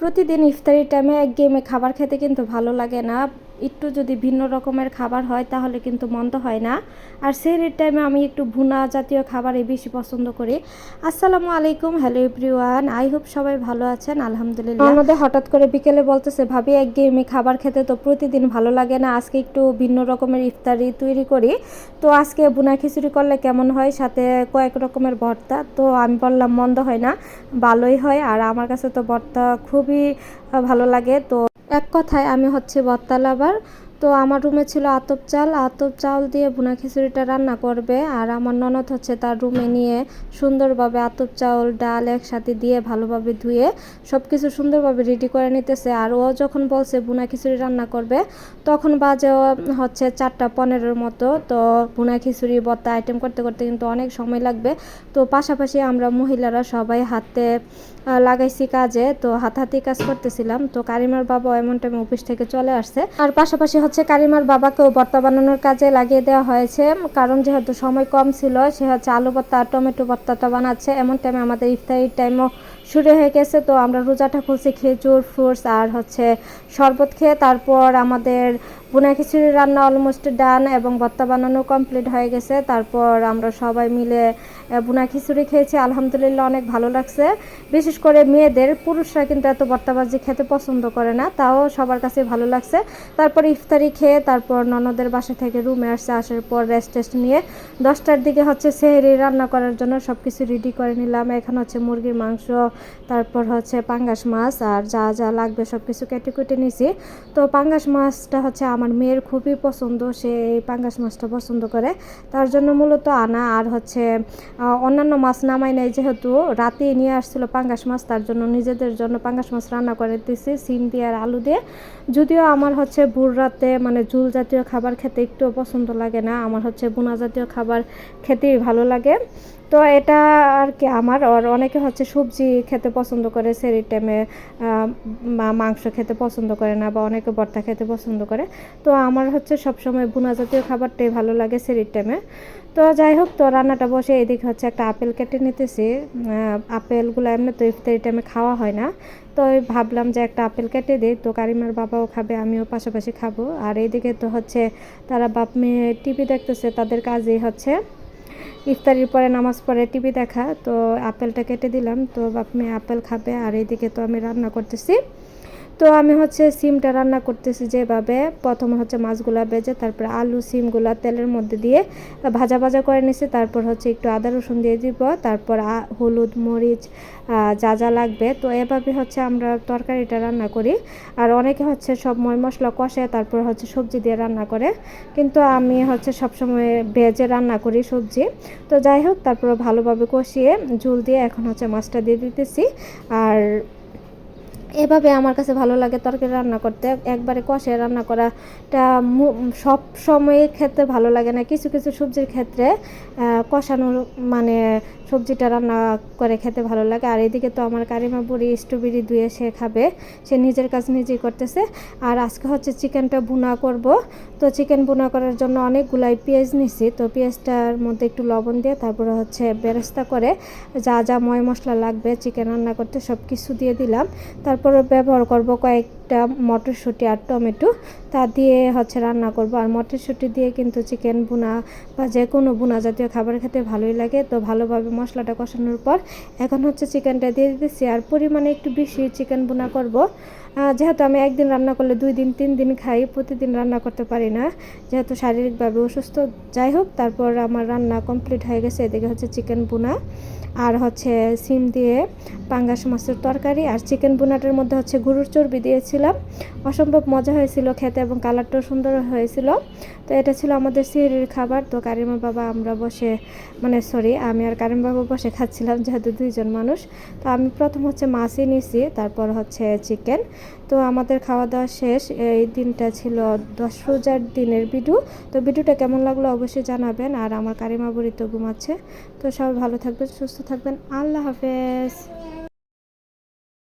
প্রতিদিন ইফতারি টাইমে এক গেমে খাবার খেতে কিন্তু ভালো লাগে না। একটু যদি ভিন্ন রকমের খাবার হয়, তাহলে কিন্তু মন্দ হয় না। আর সেহরির টাইমে আমি একটু ভুনা জাতীয় খাবারই বেশি পছন্দ করি। আসসালামু আলাইকুম, হ্যালো এভরিওয়ান। আই হোপ সবাই ভালো আছেন, আলহামদুলিল্লাহ। আমাদের হঠাৎ করে বিকেলে বলতেছে, ভাবি, এক গেমে খাবার খেতে তো প্রতিদিন ভালো লাগে না, আজকে একটু ভিন্ন রকমের ইফতারি তৈরি করি। তো আজকে বুনা খিচুড়ি করলে কেমন হয়? সাথে কয়েক রকমের ভর্তা। তো আমি বললাম, মন্দ হয় না, ভালোই হয়। আর আমার কাছে তো ভর্তা খুবই ভালো লাগে। তো এক কথায় আমি হচ্ছে ভর্তা লাভার তো আমার রুমে ছিল আতপ চাল। আতপ চাল দিয়ে ভুনা খিচুড়িটা রান্না করবে আর আমার ননদ হচ্ছে তার রুমে নিয়ে সুন্দরভাবে আতপ চাউল ডাল একসাথে দিয়ে ভালোভাবে ধুয়ে সব কিছু সুন্দরভাবে রেডি করে নিতেছে। আর ও যখন বলছে ভুনা খিচুড়ি রান্না করবে, তখন বাজে হচ্ছে চারটা পনেরোর মতো। তো ভুনা খিচুড়ি, বত্তা আইটেম করতে করতে কিন্তু অনেক সময় লাগবে। তো পাশাপাশি আমরা মহিলারা সবাই হাতে লাগাইছি কাজে। তো হাতাহাতি কাজ করতেছিলাম। তো কারিমার বাবা এমন টাইমে অফিস থেকে চলে আসছে। আর পাশাপাশি হচ্ছে কারিমার বাবাকেও ভর্তা বানানোর কাজে লাগিয়ে দেওয়া হয়েছে। কারণ যেহেতু সময় কম ছিল, সে হচ্ছে আলু ভর্তা টমেটো ভর্তাটা বানাচ্ছে। এমন টাইমে আমাদের ইফতারির টাইমও শুরু হয়ে গেছে। তো আমরা রোজাটা খুলছি খেজুর, ফ্রুটস আর হচ্ছে শরবত খেয়ে তারপর আমাদের বোনা খিচুড়ি রান্না অলমোস্ট ডান এবং ভর্তা বানানো কমপ্লিট হয়ে গেছে। তারপর আমরা সবাই মিলে বোনা খিচুড়ি খেয়েছি। আলহামদুলিল্লাহ অনেক ভালো লাগছে। বিশেষ করে মেয়েদের, পুরুষরা কিন্তু এত ভর্তাবাজি খেতে পছন্দ করে না, তাও সবার কাছে ভালো লাগছে। তারপর ইফতারি খেয়ে তারপর ননদের বাসা থেকে রুমে আসছে, আসার পর রেস্ট টেস্ট নিয়ে দশটার দিকে হচ্ছে সেহেরি রান্না করার জন্য সব কিছু রেডি করে নিলাম। এখানে হচ্ছে মুরগির মাংস, তারপর হচ্ছে পাঙ্গাস মাছ আর যা যা লাগবে সব কিছু কেটে কুটে নিয়েছি তো পাঙ্গাস মাছটা হচ্ছে আমার মেয়ের খুবই পছন্দ, সে এই পাঙ্গাস মাছটা পছন্দ করে। তার জন্য মূলত আনা আর হচ্ছে অন্যান্য মাছ নামাই নাই যেহেতু রাতে নিয়ে আসছিল পাঙ্গাস মাছ, তার জন্য নিজেদের জন্য পাঙ্গাস মাছ রান্না করে দিছি, সিম দিয়ে আর আলু দিয়ে। যদিও আমার হচ্ছে ভোর রাতে মানে ঝুল জাতীয় খাবার খেতে একটুও পছন্দ লাগে না। আমার হচ্ছে বুনা জাতীয় খাবার খেতেই ভালো লাগে। তো এটা আর কি আমার। আর অনেকে হচ্ছে সবজি খেতে পছন্দ করে সেরি টাইমে মাংস খেতে পছন্দ করে না বা অনেকে ভর্তা খেতে পছন্দ করে। তো আমার হচ্ছে সবসময় বুনা জাতীয় খাবারটাই ভালো লাগে সেরির টাইমে। তো যাই হোক, তো রান্নাটা বসে এদিকে হচ্ছে একটা আপেল কেটে নিতেছি। আপেলগুলো এমনি তো ইফতারি টাইমে খাওয়া হয় না। তো ভাবলাম যে একটা আপেল কেটে দিই, তো কারিমার বাবাও খাবে, আমিও পাশাপাশি খাব। আর এইদিকে তো হচ্ছে তারা বাপ মেয়ে টিভি দেখতেছে, তাদের কাজই হচ্ছে ইফতারির পরে, নামাজ পরে টিভি দেখা। তো আপেলটা কেটে দিলাম, তো বাপ মেয়ে আপেল খাবে। আর এইদিকে তো আমি রান্না করতেছি। তো আমি হচ্ছে সিমটা রান্না করতেছি যেভাবে। প্রথমে হচ্ছে মাছগুলা ভেজে, তারপর আলু, সিমগুলা তেলের মধ্যে দিয়ে ভাজা ভাজা করে নিছি। তারপর হচ্ছে একটু আদা, রসুন দিয়ে দিব। তারপর হলুদ, মরিচ যা যা লাগবে। তো এভাবে হচ্ছে আমরা তরকারিটা রান্না করি। আর অনেকে হচ্ছে সব ময় মশলা কষে, তারপর হচ্ছে সবজি দিয়ে রান্না করে। কিন্তু আমি হচ্ছে সবসময় ভেজে রান্না করি সবজি। তো যাই হোক, তারপর ভালোভাবে কষিয়ে ঝুল দিয়ে এখন হচ্ছে মাছটা দিয়ে দিতেছি। আর এভাবে আমার কাছে ভালো লাগে তরকারি রান্না করতে। একবারে কষে রান্না করাটা সব সময় খেতে ভালো লাগে না। কিছু কিছু সবজির ক্ষেত্রে কষানোর মানে সবজিটা রান্না করে খেতে ভালো লাগে। আর এদিকে তো আমার কারিমা বুড়ি স্ট্রবেরি ধুয়ে সে খাবে। সে নিজের কাজ নিজেই করতেছে। আর আজকে হচ্ছে চিকেনটা বুনা করব। তো চিকেন বুনা করার জন্য অনেকগুলাই পেঁয়াজ নিছি। তো পেঁয়াজটার মধ্যে একটু লবণ দিয়ে তারপরে হচ্ছে বেরেস্তা করে যা যা ময় মশলা লাগবে, চিকেন রান্না করতে সব কিছু দিয়ে দিলাম। তারপরে ব্যবহার করব কয়েকটা মটরশুঁটি আর টমেটো, তা দিয়ে হচ্ছে রান্না করব। আর মটরশুঁটি দিয়ে কিন্তু চিকেন বুনা বা যে কোনো বুনা জাতীয় খাবার খেতে ভালোই লাগে। তো ভালোভাবে মশলাটা কষানোর পর এখন হচ্ছে চিকেনটা দিয়ে দিতেছি। আর পরিমাণে একটু বেশি চিকেন বুনা করব। যেহেতু আমি একদিন রান্না করলে দুই দিন, তিন দিন খাই, প্রতিদিন রান্না করতে পারি না। যেহেতু শারীরিকভাবে অসুস্থ, যাই হোক, তারপর আমার রান্না কমপ্লিট হয়ে গেছে। এদিকে হচ্ছে চিকেন বুনা আর হচ্ছে সিম দিয়ে পাঙ্গাস মাছের তরকারি। আর চিকেন বুনাটার মধ্যে হচ্ছে গরুর চর্বি দিয়েছিলাম অসম্ভব মজা হয়েছিল খেতে এবং কালারটাও সুন্দর হয়েছিল। তো এটা ছিল আমাদের সিঁড়ির খাবার। তো কারিমা বাবা, আমরা বসে মানে সরি, আমি আর কারিম বাবা বসে খাচ্ছিলাম যেহেতু দুইজন মানুষ। তো আমি প্রথম হচ্ছে মাছই নিয়েছি তারপর হচ্ছে চিকেন তো আমাদের খাওয়া দাওয়া শেষ। এই দিনটা ছিল দশ রোজার দিনের ভিডিও তো ভিডিওটা কেমন লাগল অবশ্যই জানাবেন। আর আমার কারিমা বুড়ি তো ঘুমাচ্ছে। তো সবাই ভালো থাকবেন, সুস্থ থাকবেন। আল্লাহ হাফেজ।